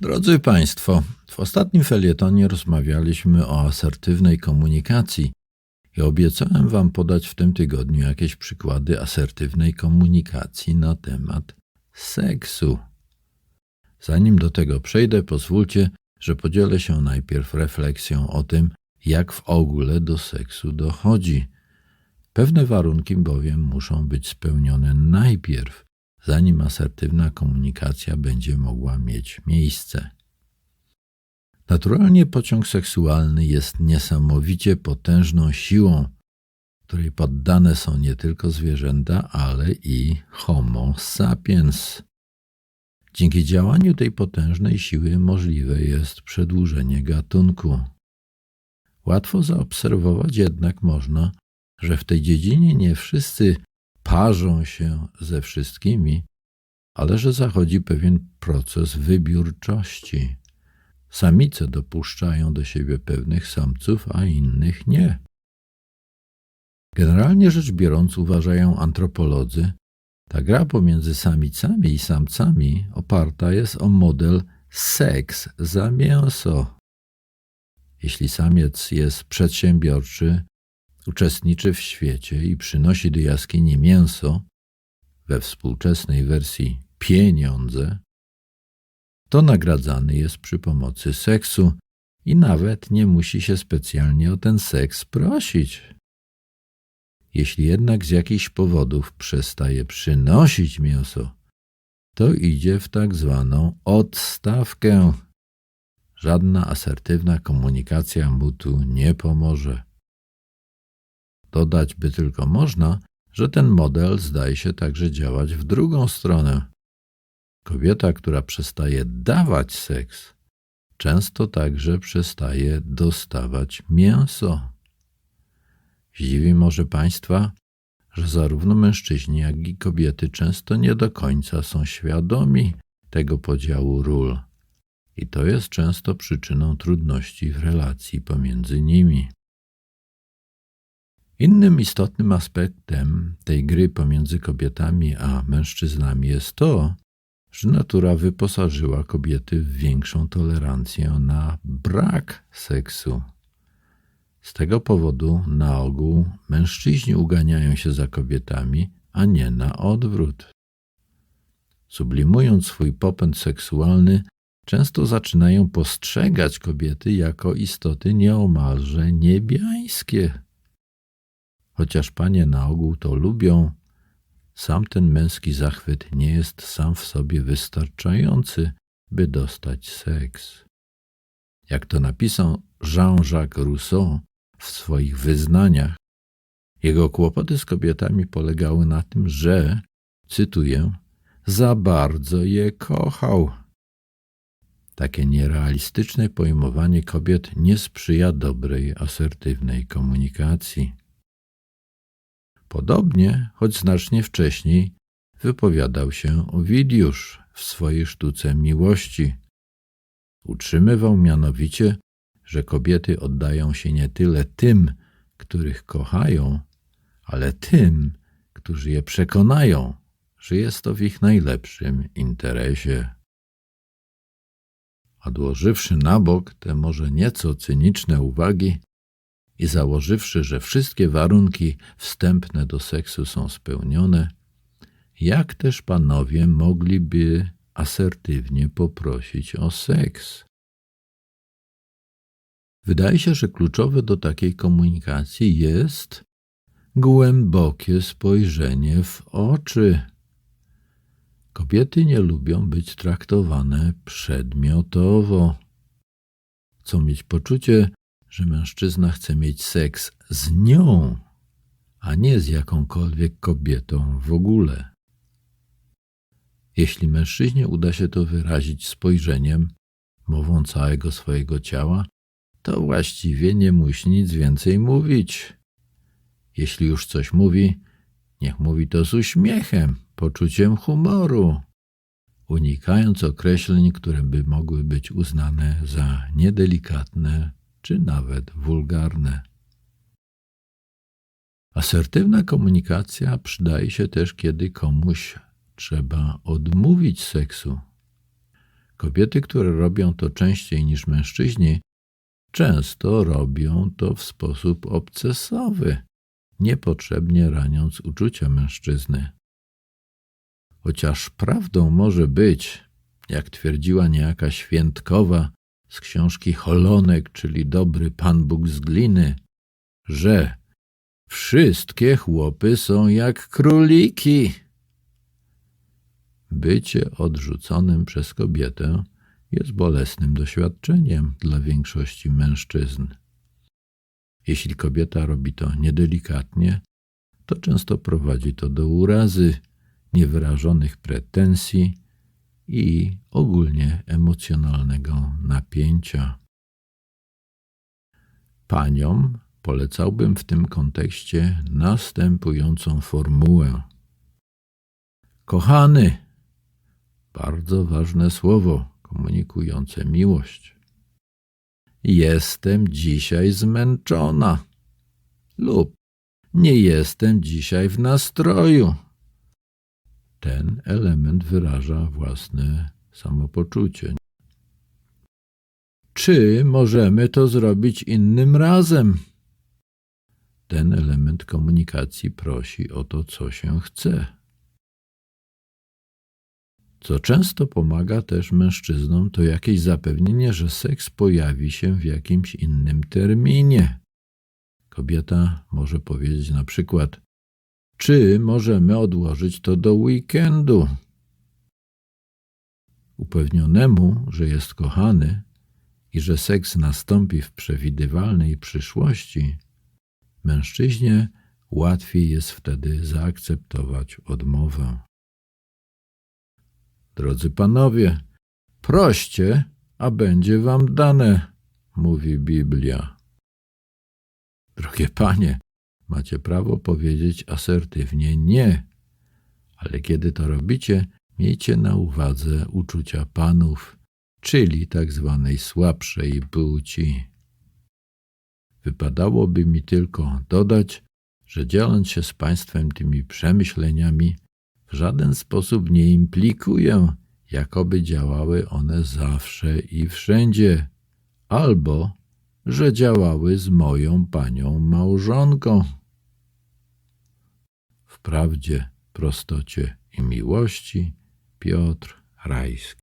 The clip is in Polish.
Drodzy Państwo, w ostatnim felietonie rozmawialiśmy o asertywnej komunikacji i obiecałem Wam podać w tym tygodniu jakieś przykłady asertywnej komunikacji na temat seksu. Zanim do tego przejdę, pozwólcie, że podzielę się najpierw refleksją o tym, jak w ogóle do seksu dochodzi. Pewne warunki bowiem muszą być spełnione najpierw, zanim asertywna komunikacja będzie mogła mieć miejsce. Naturalnie pociąg seksualny jest niesamowicie potężną siłą, której poddane są nie tylko zwierzęta, ale i Homo sapiens. Dzięki działaniu tej potężnej siły możliwe jest przedłużenie gatunku. Łatwo zaobserwować jednak można, że w tej dziedzinie nie wszyscy parzą się ze wszystkimi, ale że zachodzi pewien proces wybiórczości. Samice dopuszczają do siebie pewnych samców, a innych nie. Generalnie rzecz biorąc, uważają antropolodzy, ta gra pomiędzy samicami i samcami oparta jest o model seks za mięso. Jeśli samiec jest przedsiębiorczy, uczestniczy w świecie i przynosi do jaskini mięso, we współczesnej wersji pieniądze, to nagradzany jest przy pomocy seksu i nawet nie musi się specjalnie o ten seks prosić. Jeśli jednak z jakichś powodów przestaje przynosić mięso, to idzie w tak zwaną odstawkę. Żadna asertywna komunikacja mu tu nie pomoże. Dodać by tylko można, że ten model zdaje się także działać w drugą stronę. Kobieta, która przestaje dawać seks, często także przestaje dostawać mięso. Zdziwi może Państwa, że zarówno mężczyźni, jak i kobiety często nie do końca są świadomi tego podziału ról, i to jest często przyczyną trudności w relacji pomiędzy nimi. Innym istotnym aspektem tej gry pomiędzy kobietami a mężczyznami jest to, że natura wyposażyła kobiety w większą tolerancję na brak seksu. Z tego powodu na ogół mężczyźni uganiają się za kobietami, a nie na odwrót. Sublimując swój popęd seksualny, często zaczynają postrzegać kobiety jako istoty nieomalże niebiańskie. Chociaż panie na ogół to lubią, sam ten męski zachwyt nie jest sam w sobie wystarczający, by dostać seks. Jak to napisał Jean-Jacques Rousseau w swoich wyznaniach, jego kłopoty z kobietami polegały na tym, że, cytuję, za bardzo je kochał. Takie nierealistyczne pojmowanie kobiet nie sprzyja dobrej, asertywnej komunikacji. Podobnie, choć znacznie wcześniej, wypowiadał się Owidiusz w swojej sztuce miłości. Utrzymywał mianowicie, że kobiety oddają się nie tyle tym, których kochają, ale tym, którzy je przekonają, że jest to w ich najlepszym interesie. Odłożywszy na bok te może nieco cyniczne uwagi, i założywszy, że wszystkie warunki wstępne do seksu są spełnione, jak też panowie mogliby asertywnie poprosić o seks? Wydaje się, że kluczowe do takiej komunikacji jest głębokie spojrzenie w oczy. Kobiety nie lubią być traktowane przedmiotowo. Chcą mieć poczucie, że mężczyzna chce mieć seks z nią, a nie z jakąkolwiek kobietą w ogóle. Jeśli mężczyźnie uda się to wyrazić spojrzeniem, mową całego swojego ciała, to właściwie nie musi nic więcej mówić. Jeśli już coś mówi, niech mówi to z uśmiechem, poczuciem humoru, unikając określeń, które by mogły być uznane za niedelikatne czy nawet wulgarne. Asertywna komunikacja przydaje się też, kiedy komuś trzeba odmówić seksu. Kobiety, które robią to częściej niż mężczyźni, często robią to w sposób obcesowy, niepotrzebnie raniąc uczucia mężczyzny. Chociaż prawdą może być, jak twierdziła niejaka świętkowa z książki Holonek, czyli dobry Pan Bóg z gliny, że wszystkie chłopy są jak króliki. Bycie odrzuconym przez kobietę jest bolesnym doświadczeniem dla większości mężczyzn. Jeśli kobieta robi to niedelikatnie, to często prowadzi to do urazy, niewyrażonych pretensji i ogólnie emocjonalnego napięcia. Paniom polecałbym w tym kontekście następującą formułę. Kochany, bardzo ważne słowo komunikujące miłość. Jestem dzisiaj zmęczona lub nie jestem dzisiaj w nastroju. Ten element wyraża własne samopoczucie. Czy możemy to zrobić innym razem? Ten element komunikacji prosi o to, co się chce. Co często pomaga też mężczyznom, to jakieś zapewnienie, że seks pojawi się w jakimś innym terminie. Kobieta może powiedzieć na przykład: Czy możemy odłożyć to do weekendu? Upewnionemu, że jest kochany i że seks nastąpi w przewidywalnej przyszłości, mężczyźnie łatwiej jest wtedy zaakceptować odmowę. Drodzy panowie, proście, a będzie wam dane, mówi Biblia. Drogie panie, macie prawo powiedzieć asertywnie nie, ale kiedy to robicie, miejcie na uwadze uczucia panów, czyli tak zwanej słabszej płci. Wypadałoby mi tylko dodać, że dzieląc się z państwem tymi przemyśleniami, w żaden sposób nie implikuję, jakoby działały one zawsze i wszędzie, albo że działały z moją panią małżonką. W prawdzie, prostocie i miłości Piotr Rajski.